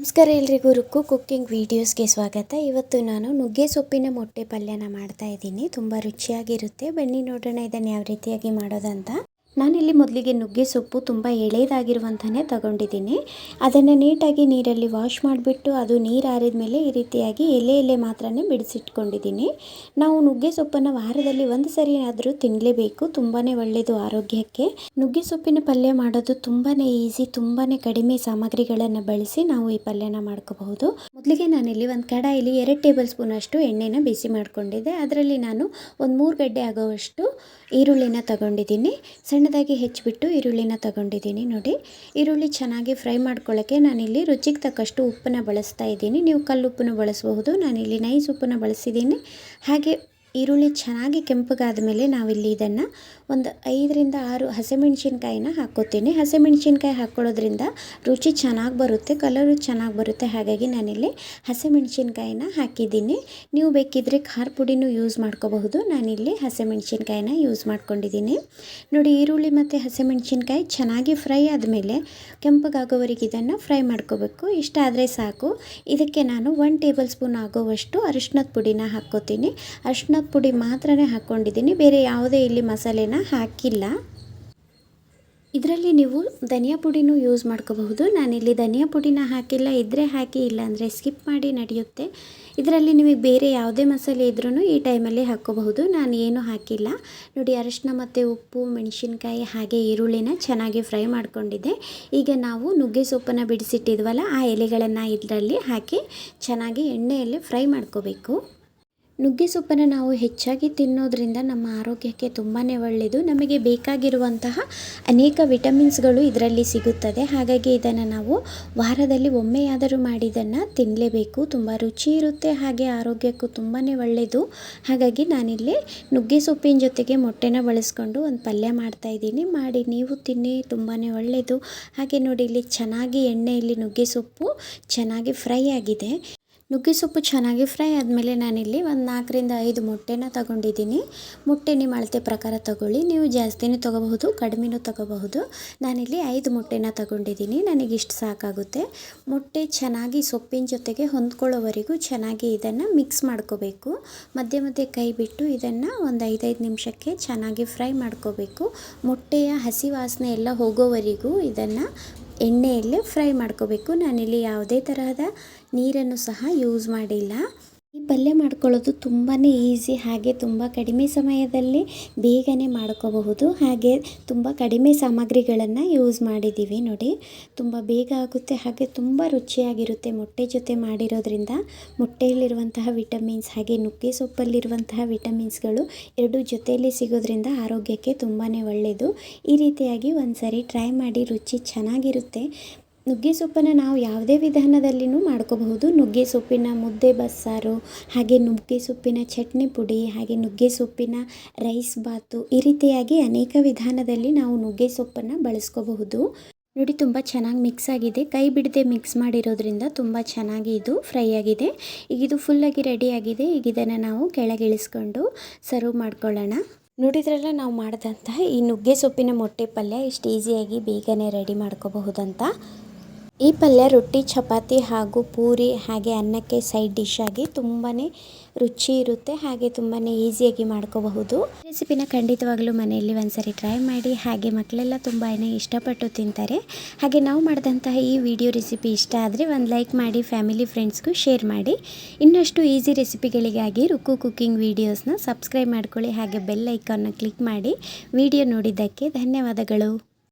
ನಮಸ್ಕಾರ ಎಲ್ರಿಗೂ, ರುಕ್ಕು ಕುಕ್ಕಿಂಗ್ ವೀಡಿಯೋಸ್ಗೆ ಸ್ವಾಗತ. ಇವತ್ತು ನಾನು ನುಗ್ಗೆ ಸೊಪ್ಪಿನ ಮೊಟ್ಟೆ ಪಲ್ಯನ ಮಾಡ್ತಾ ಇದ್ದೀನಿ. ತುಂಬ ರುಚಿಯಾಗಿರುತ್ತೆ. ಬನ್ನಿ ನೋಡೋಣ ಇದನ್ನು ಯಾವ ರೀತಿಯಾಗಿ ಮಾಡೋದಂತ. ನಾನಿಲ್ಲಿ ಮೊದಲಿಗೆ ನುಗ್ಗೆ ಸೊಪ್ಪು ತುಂಬ ಎಳೆಯದಾಗಿರುವಂಥನೇ ತಗೊಂಡಿದ್ದೀನಿ. ಅದನ್ನು ನೀಟಾಗಿ ನೀರಲ್ಲಿ ವಾಶ್ ಮಾಡಿಬಿಟ್ಟು ಅದು ನೀರು ಆರಿದ ಮೇಲೆ ಈ ರೀತಿಯಾಗಿ ಎಲೆ ಎಲೆ ಮಾತ್ರ ಬಿಡಿಸಿಟ್ಕೊಂಡಿದ್ದೀನಿ. ನಾವು ನುಗ್ಗೆ ಸೊಪ್ಪನ್ನು ವಾರದಲ್ಲಿ ಒಂದು ಸರಿ ಆದರೂ ತಿನ್ನಲೇಬೇಕು ತುಂಬಾ ಒಳ್ಳೆಯದು ಆರೋಗ್ಯಕ್ಕೆ. ನುಗ್ಗೆ ಸೊಪ್ಪಿನ ಪಲ್ಯ ಮಾಡೋದು ತುಂಬಾ ಈಸಿ ತುಂಬಾ ಕಡಿಮೆ ಸಾಮಗ್ರಿಗಳನ್ನು ಬಳಸಿ ನಾವು ಈ ಪಲ್ಯನ ಮಾಡ್ಕೋಬಹುದು. ಮೊದಲಿಗೆ ನಾನಿಲ್ಲಿ ಒಂದು ಕಡಾಯಿಲಿ ಎರಡು ಟೇಬಲ್ ಸ್ಪೂನ್ ಅಷ್ಟು ಎಣ್ಣೆನ ಬಿಸಿ ಮಾಡಿಕೊಂಡಿದ್ದೆ. ಅದರಲ್ಲಿ ನಾನು ಒಂದು ಮೂರು ಗಡ್ಡೆ ಆಗೋವಷ್ಟು ಈರುಳ್ಳಿನ ತಗೊಂಡಿದ್ದೀನಿ. ಸಣ್ಣದಾಗಿ ಹೆಚ್ಚಿಬಿಟ್ಟು ಈರುಳ್ಳಿನ ತಗೊಂಡಿದ್ದೀನಿ ನೋಡಿ. ಈರುಳ್ಳಿ ಚೆನ್ನಾಗಿ ಫ್ರೈ ಮಾಡ್ಕೊಳ್ಳೋಕ್ಕೆ ನಾನಿಲ್ಲಿ ರುಚಿಗೆ ತಕ್ಕಷ್ಟು ಉಪ್ಪನ್ನು ಬಳಸ್ತಾ ಇದ್ದೀನಿ. ನೀವು ಕಲ್ಲುಪ್ಪನ್ನು ಬಳಸಬಹುದು, ನಾನಿಲ್ಲಿ ನೈಸ್ ಉಪ್ಪನ್ನು ಬಳಸಿದ್ದೀನಿ. ಹಾಗೆ ಈರುಳ್ಳಿ ಚೆನ್ನಾಗಿ ಕೆಂಪಗಾದ ಮೇಲೆ ನಾವಿಲ್ಲಿ ಇದನ್ನು ಒಂದು ಐದರಿಂದ ಆರು ಹಸಿಮೆಣ್ಸಿನ್ಕಾಯಿನ ಹಾಕ್ಕೋತೀನಿ. ಹಸಿಮೆಣ್ಸಿನ್ಕಾಯಿ ಹಾಕ್ಕೊಳ್ಳೋದ್ರಿಂದ ರುಚಿ ಚೆನ್ನಾಗಿ ಬರುತ್ತೆ, ಕಲರು ಚೆನ್ನಾಗಿ ಬರುತ್ತೆ. ಹಾಗಾಗಿ ನಾನಿಲ್ಲಿ ಹಸಿಮೆಣ್ಸಿನ್ಕಾಯಿನ ಹಾಕಿದ್ದೀನಿ. ನೀವು ಬೇಕಿದ್ದರೆ ಖಾರ ಪುಡಿನೂ ಯೂಸ್ ಮಾಡ್ಕೋಬಹುದು. ನಾನಿಲ್ಲಿ ಹಸಿಮೆಣ್ಸಿನ್ಕಾಯಿನ ಯೂಸ್ ಮಾಡ್ಕೊಂಡಿದ್ದೀನಿ. ನೋಡಿ, ಈರುಳ್ಳಿ ಮತ್ತು ಹಸಿಮೆಣ್ಸಿನ್ಕಾಯಿ ಚೆನ್ನಾಗಿ ಫ್ರೈ ಆದಮೇಲೆ ಕೆಂಪಗಾಗೋವರೆಗೆ ಇದನ್ನು ಫ್ರೈ ಮಾಡ್ಕೋಬೇಕು. ಇಷ್ಟ ಆದರೆ ಸಾಕು. ಇದಕ್ಕೆ ನಾನು ಒನ್ ಟೇಬಲ್ ಸ್ಪೂನ್ ಆಗೋವಷ್ಟು ಅರಿಶಿನದ ಪುಡಿನ ಹಾಕ್ಕೋತೀನಿ. ಅರಿಶಿನ ಪುಡಿ ಮಾತ್ರನೇ ಹಾಕ್ಕೊಂಡಿದ್ದೀನಿ. ಬೇರೆ ಯಾವುದೇ ಇಲ್ಲಿ ಮಸಾಲೆನ ಹಾಕಿಲ್ಲ. ಇದರಲ್ಲಿ ನೀವು ಧನಿಯಾ ಪುಡಿನೂ ಯೂಸ್ ಮಾಡ್ಕೋಬಹುದು. ನಾನಿಲ್ಲಿ ಧನಿಯಾ ಪುಡಿನ ಹಾಕಿಲ್ಲ. ಇದ್ದರೆ ಹಾಕಿ ಇಲ್ಲ ಅಂದರೆ ಸ್ಕಿಪ್ ಮಾಡಿ ನಡೆಯುತ್ತೆ. ಇದರಲ್ಲಿ ನಿಮಗೆ ಬೇರೆ ಯಾವುದೇ ಮಸಾಲೆ ಇದ್ರೂ ಈ ಟೈಮಲ್ಲಿ ಹಾಕ್ಕೋಬಹುದು. ನಾನು ಏನೂ ಹಾಕಿಲ್ಲ. ನೋಡಿ ಅರಿಶಿನ ಮತ್ತು ಉಪ್ಪು, ಮೆಣಸಿನ್ಕಾಯಿ, ಹಾಗೆ ಈರುಳ್ಳಿನ ಚೆನ್ನಾಗಿ ಫ್ರೈ ಮಾಡ್ಕೊಂಡಿದ್ದೆ. ಈಗ ನಾವು ನುಗ್ಗೆ ಸೊಪ್ಪನ್ನು ಬಿಡಿಸಿಟ್ಟಿದ್ವಲ್ಲ, ಆ ಎಲೆಗಳನ್ನು ಇದರಲ್ಲಿ ಹಾಕಿ ಚೆನ್ನಾಗಿ ಎಣ್ಣೆಯಲ್ಲಿ ಫ್ರೈ ಮಾಡ್ಕೋಬೇಕು. ನುಗ್ಗೆ ಸೊಪ್ಪನ್ನು ನಾವು ಹೆಚ್ಚಾಗಿ ತಿನ್ನೋದ್ರಿಂದ ನಮ್ಮ ಆರೋಗ್ಯಕ್ಕೆ ತುಂಬಾ ಒಳ್ಳೆಯದು ನಮಗೆ ಬೇಕಾಗಿರುವಂತಹ ಅನೇಕ ವಿಟಮಿನ್ಸ್ಗಳು ಇದರಲ್ಲಿ ಸಿಗುತ್ತದೆ. ಹಾಗಾಗಿ ಇದನ್ನು ನಾವು ವಾರದಲ್ಲಿ ಒಮ್ಮೆಯಾದರೂ ಮಾಡಿದ್ದನ್ನು ತಿನ್ನಲೇಬೇಕು ತುಂಬ ರುಚಿ ಇರುತ್ತೆ, ಹಾಗೆ ಆರೋಗ್ಯಕ್ಕೂ ತುಂಬಾ ಒಳ್ಳೆಯದು ಹಾಗಾಗಿ ನಾನಿಲ್ಲಿ ನುಗ್ಗೆ ಸೊಪ್ಪಿನ ಜೊತೆಗೆ ಮೊಟ್ಟೆನ ಬಳಸ್ಕೊಂಡು ಒಂದು ಪಲ್ಯ ಮಾಡ್ತಾ ಇದ್ದೀನಿ. ಮಾಡಿ ನೀವು ತಿನ್ನಿ ತುಂಬಾ ಒಳ್ಳೆಯದು ಹಾಗೆ ನೋಡಿ, ಇಲ್ಲಿ ಚೆನ್ನಾಗಿ ಎಣ್ಣೆಯಲ್ಲಿ ನುಗ್ಗೆ ಸೊಪ್ಪು ಚೆನ್ನಾಗಿ ಫ್ರೈ ಆಗಿದೆ. ನುಗ್ಗೆ ಸೊಪ್ಪು ಚೆನ್ನಾಗಿ ಫ್ರೈ ಆದಮೇಲೆ ನಾನಿಲ್ಲಿ ಒಂದು ನಾಲ್ಕರಿಂದ ಐದು ಮೊಟ್ಟೆನ ತಗೊಂಡಿದ್ದೀನಿ. ಮೊಟ್ಟೆ ನಿಮ್ಮ ಅಳತೆ ಪ್ರಕಾರ ತಗೊಳ್ಳಿ. ನೀವು ಜಾಸ್ತಿನೂ ತೊಗೋಬಹುದು, ಕಡಿಮೆನೂ ತಗೋಬಹುದು. ನಾನಿಲ್ಲಿ ಐದು ಮೊಟ್ಟೆನ ತಗೊಂಡಿದ್ದೀನಿ. ನನಗೆ ಇಷ್ಟು ಸಾಕಾಗುತ್ತೆ. ಮೊಟ್ಟೆ ಚೆನ್ನಾಗಿ ಸೊಪ್ಪಿನ ಜೊತೆಗೆ ಹೊಂದ್ಕೊಳ್ಳೋವರೆಗೂ ಚೆನ್ನಾಗಿ ಇದನ್ನು ಮಿಕ್ಸ್ ಮಾಡ್ಕೋಬೇಕು. ಮಧ್ಯೆ ಮಧ್ಯೆ ಕೈ ಬಿಟ್ಟು ಇದನ್ನು ಒಂದು ಐದೈದು ನಿಮಿಷಕ್ಕೆ ಚೆನ್ನಾಗಿ ಫ್ರೈ ಮಾಡ್ಕೋಬೇಕು. ಮೊಟ್ಟೆಯ ಹಸಿ ವಾಸನೆ ಎಲ್ಲ ಹೋಗೋವರೆಗೂ ಇದನ್ನು ಎಣ್ಣೆಯಲ್ಲಿ ಫ್ರೈ ಮಾಡ್ಕೋಬೇಕು. ನಾನಿಲ್ಲಿ ಯಾವುದೇ ತರಹದ ನೀರನ್ನು ಸಹ ಯೂಸ್ ಮಾಡಿಲ್ಲ. ಈ ಪಲ್ಯ ಮಾಡ್ಕೊಳ್ಳೋದು ತುಂಬಾ ಈಸಿ, ಹಾಗೆ ತುಂಬ ಕಡಿಮೆ ಸಮಯದಲ್ಲಿ ಬೇಗನೆ ಮಾಡ್ಕೋಬಹುದು. ಹಾಗೆ ತುಂಬ ಕಡಿಮೆ ಸಾಮಗ್ರಿಗಳನ್ನು ಯೂಸ್ ಮಾಡಿದ್ದೀವಿ ನೋಡಿ. ತುಂಬ ಬೇಗ ಆಗುತ್ತೆ, ಹಾಗೆ ತುಂಬ ರುಚಿಯಾಗಿರುತ್ತೆ ಮೊಟ್ಟೆ ಜೊತೆ ಮಾಡಿರೋದ್ರಿಂದ. ಮೊಟ್ಟೆಯಲ್ಲಿರುವಂತಹ ವಿಟಮಿನ್ಸ್ ಹಾಗೆ ನುಗ್ಗೆ ಸೊಪ್ಪಲ್ಲಿರುವಂತಹ ವಿಟಮಿನ್ಸ್ಗಳು ಎರಡು ಜೊತೆಯಲ್ಲಿ ಸಿಗೋದ್ರಿಂದ ಆರೋಗ್ಯಕ್ಕೆ ತುಂಬಾ ಒಳ್ಳೆಯದು ಈ ರೀತಿಯಾಗಿ ಒಂದು ಸರಿ ಟ್ರೈ ಮಾಡಿ, ರುಚಿ ಚೆನ್ನಾಗಿರುತ್ತೆ. ನುಗ್ಗೆ ಸೊಪ್ಪನ್ನು ನಾವು ಯಾವುದೇ ವಿಧಾನದಲ್ಲಿಯೂ ಮಾಡ್ಕೋಬಹುದು. ನುಗ್ಗೆ ಸೊಪ್ಪಿನ ಮುದ್ದೆ ಬಸ್ಸಾರು, ಹಾಗೆ ನುಗ್ಗೆ ಸೊಪ್ಪಿನ ಚಟ್ನಿ ಪುಡಿ, ಹಾಗೆ ನುಗ್ಗೆ ಸೊಪ್ಪಿನ ರೈಸ್ ಬಾತು ಈ ರೀತಿಯಾಗಿ ಅನೇಕ ವಿಧಾನದಲ್ಲಿ ನಾವು ನುಗ್ಗೆ ಸೊಪ್ಪನ್ನು ಬಳಸ್ಕೋಬಹುದು. ನೋಡಿ ತುಂಬ ಚೆನ್ನಾಗಿ ಮಿಕ್ಸ್ ಆಗಿದೆ. ಕೈ ಬಿಡದೆ ಮಿಕ್ಸ್ ಮಾಡಿರೋದ್ರಿಂದ ತುಂಬ ಚೆನ್ನಾಗಿ ಇದು ಫ್ರೈ ಆಗಿದೆ. ಈಗ ಇದು ಫುಲ್ಲಾಗಿ ಆಗಿದೆ. ಈಗ ಇದನ್ನು ನಾವು ಕೆಳಗಿಳಿಸ್ಕೊಂಡು ಸರ್ವ್ ಮಾಡ್ಕೊಳ್ಳೋಣ. ನೋಡಿದ್ರಲ್ಲ ನಾವು ಮಾಡಿದಂತಹ ಈ ನುಗ್ಗೆ ಸೊಪ್ಪಿನ ಮೊಟ್ಟೆ ಪಲ್ಯ ಇಷ್ಟು ಈಸಿಯಾಗಿ ಬೇಗನೆ ರೆಡಿ ಮಾಡ್ಕೋಬಹುದಂತ. ಈ ಪಲ್ಯ ರೊಟ್ಟಿ, ಚಪಾತಿ ಹಾಗೂ ಪೂರಿ ಹಾಗೆ ಅನ್ನಕ್ಕೆ ಸೈಡ್ ಡಿಶ್ ಆಗಿ ತುಂಬಾ ರುಚಿ ಇರುತ್ತೆ. ಹಾಗೆ ತುಂಬಾ ಈಸಿಯಾಗಿ ಮಾಡ್ಕೋಬಹುದು. ರೆಸಿಪಿನ ಖಂಡಿತವಾಗ್ಲೂ ಮನೆಯಲ್ಲಿ ಒಂದ್ಸರಿ ಟ್ರೈ ಮಾಡಿ. ಹಾಗೆ ಮಕ್ಕಳೆಲ್ಲ ತುಂಬಾ ಇಷ್ಟಪಟ್ಟು ತಿಂತಾರೆ. ಹಾಗೆ ನಾವು ಮಾಡಿದಂತಹ ಈ ವಿಡಿಯೋ ರೆಸಿಪಿ ಇಷ್ಟ ಆದರೆ ಒಂದು ಲೈಕ್ ಮಾಡಿ ಫ್ಯಾಮಿಲಿ ಫ್ರೆಂಡ್ಸ್ಗೂ ಶೇರ್ ಮಾಡಿ. ಇನ್ನಷ್ಟು ಈಸಿ ರೆಸಿಪಿಗಳಿಗಾಗಿ ರುಕ್ಕು ಕುಕ್ಕಿಂಗ್ ವೀಡಿಯೋಸ್ನ ಸಬ್ಸ್ಕ್ರೈಬ್ ಮಾಡ್ಕೊಳ್ಳಿ. ಹಾಗೆ ಬೆಲ್ ಐಕಾನ್ನ ಕ್ಲಿಕ್ ಮಾಡಿ. ವಿಡಿಯೋ ನೋಡಿದ್ದಕ್ಕೆ ಧನ್ಯವಾದಗಳು.